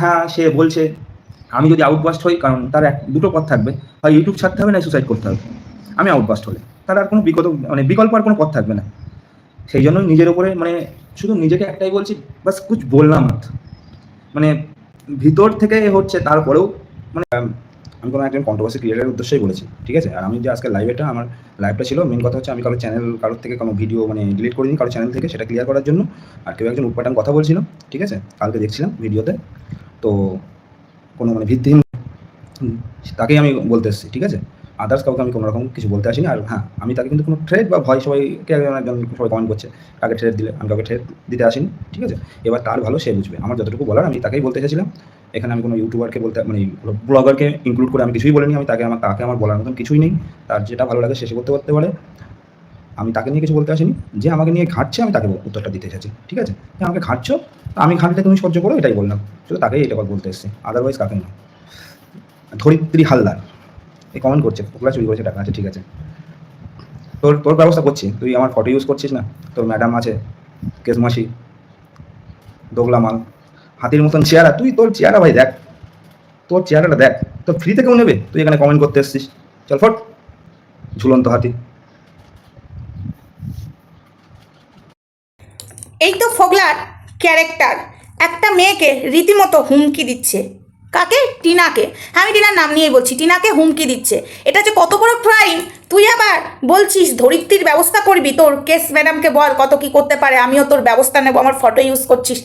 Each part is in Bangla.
হ্যাঁ সে বলছে। আমি যদি আউটবাস্ট হই, কারণ তার এক, দুটো পথ থাকবে। হয় ইউটিউব ছাড়তে হবে না সুসাইড করতে হবে। আমি আউটবাস্ট হলে। তার আর কোনো বিগত মানে বিকল্প আর কোনো পথ থাকবে না। সেই জন্য নিজের উপরে মানে শুধু নিজেকে একটাই বলছি, বাস কুছ বললাম মানে ভিতর থেকে হচ্ছে, তারপরেও মানে আমি কোনো একজন কন্ট্রোভার্সি ক্রিয়েটারের উদ্দেশ্যেই বলেছি, ঠিক আছে? আর আমি যে আজকে লাইভটা আমার লাইভটা ছিল মেন কথা হচ্ছে আমি কারও চ্যানেল কারোর থেকে কোনো ভিডিও মানে ডিলিট করিনি, কারও চ্যানেল থেকে, সেটা ক্লিয়ার করার জন্য। আর কেউ একজন উৎপাটন কথা বলছিল, ঠিক আছে? কালকে দেখছিলাম ভিডিওতে তো কোনো মানে ভিত্তিহীন তাকেই আমি বলতে এসেছি, ঠিক আছে? আদার্স কাউকে আমি কোনো রকম কিছু বলতে আসিনি, আর হ্যাঁ আমি তাকে কিন্তু কোনো ট্রেড বা ভয় সবাইকে একজন সবাই কমেন্ট করছে, কাকে থ্রেড দিলে, আমি কাউকে থ্রেড দিতে আসিনি, ঠিক আছে? এবার তার ভালো সে বুঝবে, আমার যতটুকু বলার আমি তাকেই বলতে এসেছিলাম। এখানে আমি কোনো ইউটিউবারকে বলতে মানে ব্লগারকে ইনক্লুড করে আমি কিছুই বলিনি, আমি তাকে আমার তাকে আমার বলার মতন কিছুই নেই, তার যেটা ভালো লাগে সে করতে করতে পারে। আমি তাকে নিয়ে কিছু বলতে আসিনি। যে আমাকে নিয়ে ঘাটছে, আমি তাকে উত্তরটা দিতে এসেছি ঠিক আছে? আমাকে ঘাটছো আমি ঘাটলে তুমি সহ্য করো, এটাই বললাম। শুধু তাকেই এটা বলতে এসেছি। আদারওয়াইজ কাকে না। ধরিত্রী হালদার। এই কমেন্ট করছে, ওগুলা চুরি করেছে, টাকা আছে, ঠিক আছে। তোর তোর ব্যবস্থা করছি। তুই আমার ফটো ইউজ করছিস না? তোর ম্যাডাম আছে কেসমাসি দোগলা মাল, হাতির মতন চেহারা। তুই তোর চেহারা ভাই দেখ। তোর চেহারাটা দেখ। তোর ফ্রিতে কেউ নেবে। তুই এখানে কমেন্ট করতে এসছিস। চল ফট। ঝুলন্ত হাতি। এই তো ফোগলার ক্যারেক্টার। একটা মেয়েকে রীতিমতো হুমকি দিচ্ছে। কাকে? টিনাকে। আমি টিনার নাম নিয়েই বলছি, টিনাকে হুমকি দিচ্ছে। এটা যে কত বড় ক্রাইম তুই আবার বলছিস ধরিত্রীর ব্যবস্থা করবি তোর কেস ম্যাডামকে বল কত কি করতে পারে, আমিও তোর ব্যবস্থা নেব, আমার ফটো ইউজ করছিস।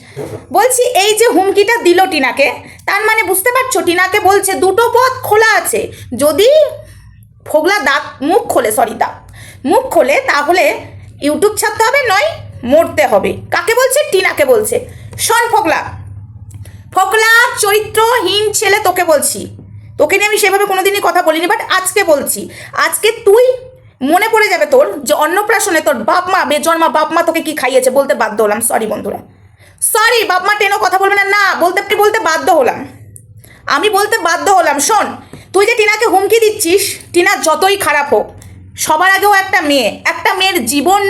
বলছি এই যে হুমকিটা দিল টিনাকে, তার মানে বুঝতে পারছ? টিনাকে বলছে দুটো পথ খোলা আছে। যদি ফোগলা দাঁত, মুখ খোলে সরি দাঁত। মুখ খোলে, তাহলে ইউটিউব ছাড়তে হবে, নয় মরতে হবে। কাকে বলছে? টিনাকে বলছে। শোন ফোগলা ফোকলা, চরিত্রহীন ছেলে তোকে বলছি। তোকে নিয়ে আমি সেভাবে কোনোদিনই কথা বলিনি বাট আজকে বলছি। আজকে তুই মনে পড়ে যাবে তোর যে অন্নপ্রাশনে তোর বাপ মা বেজন্মা বাপ মা তোকে কি খাইয়েছে বলতে বাধ্য হলাম। সরি বন্ধুরা। সরি বাপ মা টেনও কথা বলবে না। না, বলতে বলতে বাধ্য হলাম। আমি বলতে বাধ্য হলাম। শোন, তুই যে টিনাকে হুমকি দিচ্ছিস, টিনা যতই খারাপ হোক, সবার আগেও একটা মেয়ে, একটা মেয়ের জীবন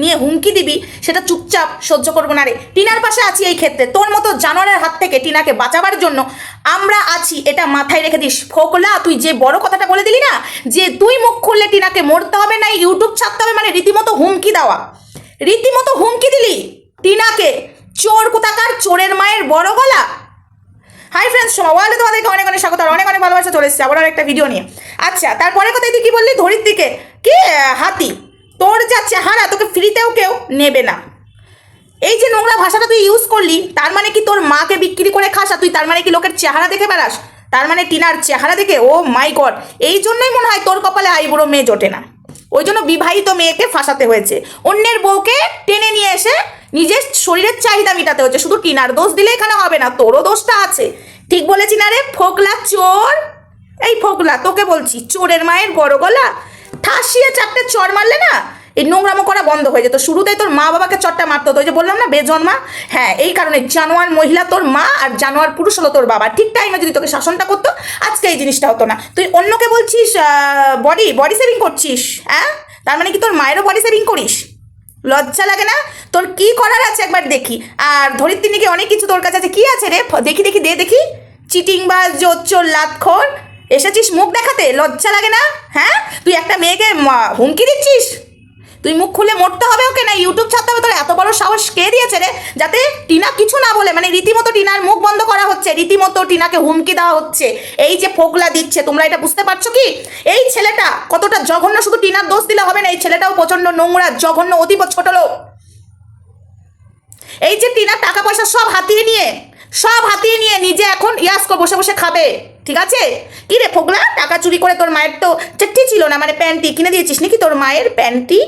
নিয়ে হুমকি দিবি, সেটা চুপচাপ সহ্য করব না রে। টিনার পাশে আছি এই ক্ষেত্রে। তোর মতো জানোয়ারের হাত থেকে টিনাকে বাঁচাবার জন্য আমরা আছি, এটা মাথায় রেখে দিস। ফোকলা, তুই যে বড় কথাটা বলে দিলি না, যে তুই মুখ খুললে টিনাকে মরতে হবে না ইউটিউব ছাড়তে হবে মানে রীতিমতো হুমকি দেওয়া। রীতিমতো হুমকি দিলি টিনাকে। চোর কোথাকার চোরের মায়ের বড় গলা। হাই ফ্রেন্ডস সবাই তোমাদেরকে অনেক অনেক স্বাগত অনেক অনেক ভালোবাসা, চলে এসেছে আবার একটা ভিডিও নিয়ে। আচ্ছা তারপরে কথা তুই কি বললি? ধরির দিকে কি? হাতি। তোর যা চেহারা, তোকে ফ্রিতেও কেউ নেবে না। এই যে নোংরা ভাষাটা তুই ইউজ করলি, তার মানে কি তোর মাকে বিক্রি করে খাস আর তুই তার মানে কি লোকের চেহারা দেখে বেড়াস? তার মানে টিনার চেহারা দেখে, ও মাই গড এই জন্যই মনে হয় তোর কপালে আইবুড়ো মেয়ে জোটে না। ওই জন্য বিবাহিত মেয়েকে ফাঁসাতে হয়েছে। অন্যের বউকে টেনে নিয়ে এসে নিজের শরীরের চাহিদা মেটাতে হচ্ছে। শুধু টিনার দোষ দিলে এখানে হবে না, তোরও দোষটা আছে। ঠিক বলেছি না রে, ফোকলা চোর। এই ফোকলা, তোকে বলছি, চোরের মায়ের বড় গলা। ঠাসিয়ে চারটে চর মারলে না এই নোংরামো করা বন্ধ হয়ে যেত। শুরুতেই তোর মা বাবাকে চটটা মারতো ওই যে বললাম না, বেজন্মা? হ্যাঁ এই কারণে জানোয়ার মহিলা তোর মা আর জানোয়ার পুরুষ হলো তোর বাবা। ঠিক টাইমে যদি তোকে শাসনটা করতো, আজকে এই জিনিসটা হতো না। তুই অন্যকে বলছিস বডি বডি সেভিং করছিস হ্যাঁ? তার মানে কি তোর মায়েরও বডি সেভিং করিস? লজ্জা লাগে না? তোর কি করার আছে একবার দেখি। আর ধরিত্রীকে অনেক কিছু তোর কাছে আছে। কি আছে রে? দেখি দেখি, দে দেখি। চিটিং বা জোচ্চোর, লাতখোর। এসেছিস মুখ দেখাতে? লজ্জা লাগে না? হ্যাঁ? তুই একটা মেয়েকে হুমকি দিচ্ছিস? তুই মুখ খুলে মরতে হবে ওকে? না ইউটিউব ছাড়তে হবে? তোর এত বড় সাহস কে দিয়েছে রে? যাতে টিনা কিছু না বলে মানে রীতিমতো টিনার মুখ বন্ধ করা হচ্ছে, রীতিমতো টিনাকে হুমকি দেওয়া হচ্ছে। এই যে ফোকলা দিচ্ছে, তোমরা এটা বুঝতে পারছ কি? এই ছেলেটা কতটা জঘন্য, শুধু টিনার দোষ দিলে হবে না, এই ছেলেটাও প্রচণ্ড নোংরা, জঘন্য, অতীব ছোট লোক। এই যে টিনার টাকা পয়সা সব হাতিয়ে নিয়ে সব হাতিয়ে নিয়ে নিজে এখন ইয়াসকো বসে বসে খাবে। ঠিক আছে? কি রে ফোগলা? টাকা চুরি করে তোর মায়ের তো চেট্টি ছিল না মানে প্যান্টি কিনে দিয়েছিস নাকি তোর মায়ের প্যান্টি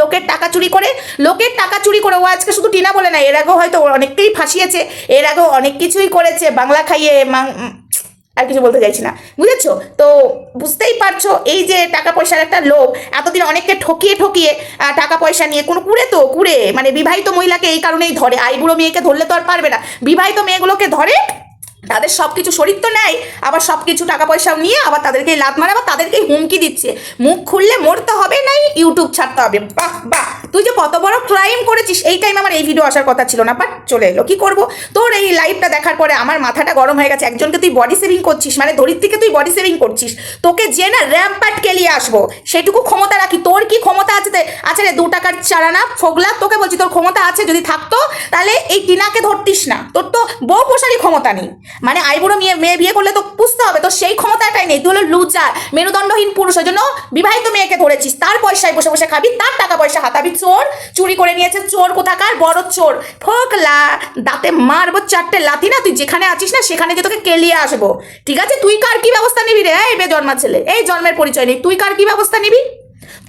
লোকের টাকা চুরি করে, লোকের টাকা চুরি করে, ও আজকে শুধু টিনা বলে না, এর আগেও হয়তো অনেককেই ফাঁসিয়েছে, এর আগেও অনেক কিছুই করেছে, বাংলা খাইয়ে আর কিছু বলতে চাইছি না। বুঝেছ? তো বুঝতেই পারছ, এই যে টাকা পয়সার একটা লোভ, এতদিন অনেককে ঠকিয়ে ঠকিয়ে টাকা পয়সা নিয়ে, কোনো কুড়ে তো, কুড়ে মানে বিবাহিত মহিলাকে এই কারণেই ধরে আইবুড়ো মেয়েকে ধরলে তো আর পারবে না। বিবাহিত মেয়েগুলোকে ধরে, তাদের সব কিছু শরীর তো নেয়, আবার সব কিছু টাকা পয়সাও নিয়ে, আবার তাদেরকে লাত মারে, আবার তাদেরকেই হুমকি দিচ্ছে। মুখ খুললে মরতে হবে নাই, ইউটিউব ছাড়তে হবে, বাহ বাহ। তুই যে কত বড় ক্রাইম করেছিস, এই টাইম আমার এই ভিডিও আসার কথা ছিল না। বাট চলে এলো, কি করব? তোর এই লাইভটা দেখার পরে আমার মাথাটা গরম হয়ে গেছে। একজনকে তুই বডি সেভিং করছিস মানে ধরিত্রীকে তুই বডি সেভিং করছিস, তোকে যে না র্যাম্পাট কেলিয়ে আসব, সেটুকু ক্ষমতা রাখি। তোর কি ক্ষমতা আছে আছে রে, দু টাকার চারানা ফোগলা, তোকে বলছি তোর ক্ষমতা আছে, যদি থাকতো, তাহলে এই টিনাকে ধরতিস না। তোর তো বউ পোষারই ক্ষমতা নেই। মানে আইবুড়ো মেয়ে মেয়ে বিয়ে করলে তো পুষতে হবে তো সেই ক্ষমতাটাই নেই। তুই হলো লুজার মেরুদণ্ডহীন পুরুষ, ওই জন্য বিবাহিত মেয়েকে ধরেছিস। তার পয়সায় বসে বসে খাবি, তার টাকা পয়সা হাতাবি চোর, চুরি করে নিয়েছে চোর কোথাকার? বড় চোর। ফোকলা দাঁতে মারবো চারটে লাথি না, তুই যেখানে আছিস না, সেখানে যে তোকে কেলিয়ে আসব। ঠিক আছে? তুই কার কি ব্যবস্থা নিবি রে? এই বে জন্মা ছেলে। এই জন্মের পরিচয় নেই। তুই কার কি ব্যবস্থা নিবি?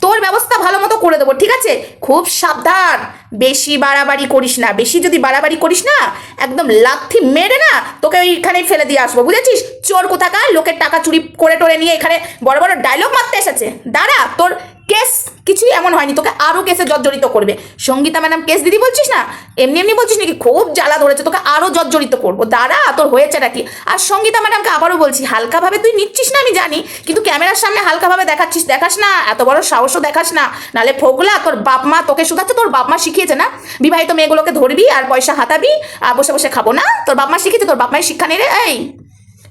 তোর ব্যবস্থা ভালো মতো করে দেবো, ঠিক আছে? খুব সাবধান। বেশি বাড়াবাড়ি করিস না। বেশি যদি বাড়াবাড়ি করিস না, একদম লাথি মেরে না, তোকে ওইখানে ফেলে দিয়ে আসব, বুঝেছিস? চোর কোথাকার? লোকের টাকা চুরি করে টোরে নিয়ে এখানে বড় বড় ডায়লগ মারতে এসেছে। দাঁড়া, তোর কেস কিছুই এমন হয়নি, তোকে আরও কেসে জর্জরিত করবে। সঙ্গীতা ম্যাডাম, কেস দিদি বলছিস না? এমনি এমনি বলছিস নাকি? খুব জ্বালা ধরেছে, তোকে আরও জর্জরিত করব। দাঁড়া, তোর হয়েছে নাকি? আর সঙ্গীতা ম্যাডামকে আবারও বলছি, হালকাভাবে তুই নিচ্ছিস না আমি জানি, কিন্তু ক্যামেরার সামনে হালকাভাবে দেখাচ্ছিস, দেখাস না, এত বড় সাহসও দেখাস না। নালে ফোগলা, তোর বাপ মা তোকে শুধাচ্ছে, তোর বাপ মা শিখিয়েছে না? বিবাহিত মেয়েগুলোকে ধরবি আর পয়সা হাতাবি, আর বসে বসে খাব না? তোর বাপ মা শিখিয়েছে, তোর বাপ মায়ের শিক্ষা নেই রে, এই।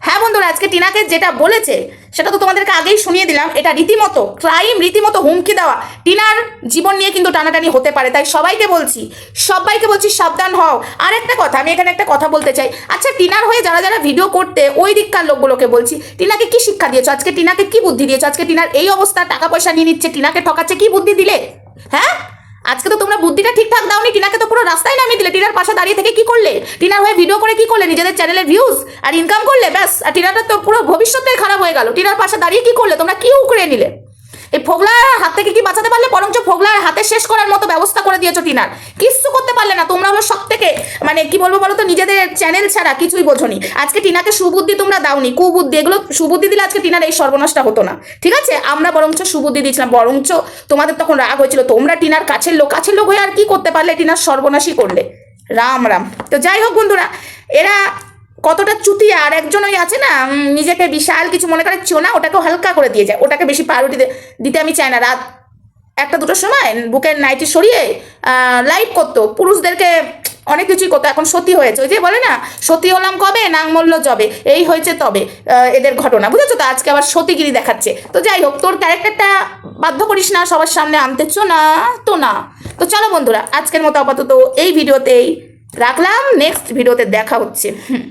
হ্যাঁ বন্ধুরা, আজকে টিনাকে যেটা বলেছে, সেটা তো তোমাদেরকে আগেই শুনিয়ে দিলাম। এটা রীতিমতো ক্রাইম রীতিমতো হুমকি দেওয়া। টিনার জীবন নিয়ে কিন্তু টানাটানি হতে পারে, তাই সবাইকে বলছি সবাইকে বলছি সাবধান হও। আর একটা কথা, আমি এখানে একটা কথা বলতে চাই। আচ্ছা টিনার হয়ে যারা যারা ভিডিও করতে, ওই দিককার লোকগুলোকে বলছি, টিনাকে কি শিক্ষা দিয়েছ? আজকে টিনাকে কি বুদ্ধি দিয়েছ? আজকে টিনার এই অবস্থা, টাকা পয়সা নিয়ে নিচ্ছে, টিনাকে ঠকাচ্ছে, কি বুদ্ধি দিলে? হ্যাঁ? আজকে তো তোমরা বুদ্ধিটা ঠিকঠাক দাওনি, টিনাকে তো পুরো রাস্তায় নামিয়ে দিলে। টিনার পাশে দাঁড়িয়ে থেকে কি করলে? টিনার হয়ে ভিডিও করে কি করলে? নিজেদের চ্যানেলের ভিউজ আর ইনকাম করলে? ব্যাস, আর টিনাটা তো পুরো ভবিষ্যতে খারাপ হয়ে গেল। টিনার পাশে দাঁড়িয়ে কি করলে? তোমরা কি উকড়ে নিলে? এই ফোগলার হাত থেকে কি বাঁচাতে পারলে? বরঞ্চ ফোগলার হাতে শেষ করার মতো ব্যবস্থা করে দিয়েছ টিনার। কিচ্ছু করতে পারলে না, তোমরা হলো সব থেকে মানে কি বলব বলো তো, নিজেদের চ্যানেল ছাড়া কিছুই বোঝনি। আজকে টিনাকে সুবুদ্ধি তোমরা দাওনি, কুবুদ্ধি, এগুলো সুবুদ্ধি দিলে আজকে টিনার এই সর্বনাশটা হতো না। ঠিক আছে? আমরা বরঞ্চ সুবুদ্ধি দিয়েছিলাম, বরঞ্চ তোমাদের তখন রাগ হয়েছিল, তোমরা টিনার কাছের লোক কাছের লোক হয়ে আর কি করতে পারলে টিনার সর্বনাশই করলে? রাম রাম। তো যাই হোক বন্ধুরা, এরা কতটা চুতিয়া আর একজন ওই আছে না নিজেকে বিশাল কিছু মনে করে চোনা ওটাকেও হালকা করে দিয়ে যায়, ওটাকে বেশি প্রায়োরিটি দিতে আমি চাই না। রাত একটা দুটোর সময় বুকের নাইটি সরিয়ে লাইভ করতো। পুরুষদেরকে অনেক কিছুই করতো। এখন সতী হয়েছে। ওই যে বলে না, সতী হলাম কবে নাং মূল্য জবে। এই হয়েছে তবে এদের ঘটনা। বুঝেছ তো? আজকে আবার সতীগিরি দেখাচ্ছে। তো যাই হোক, তোর ক্যারেক্টারটা বাধ্য করিস না, সবার সামনে আনতে চো না তো না। তো চলো বন্ধুরা, আজকের মতো আপাতত এই ভিডিওতেই রাখলাম। নেক্সট ভিডিওতে দেখা হচ্ছে। হুম।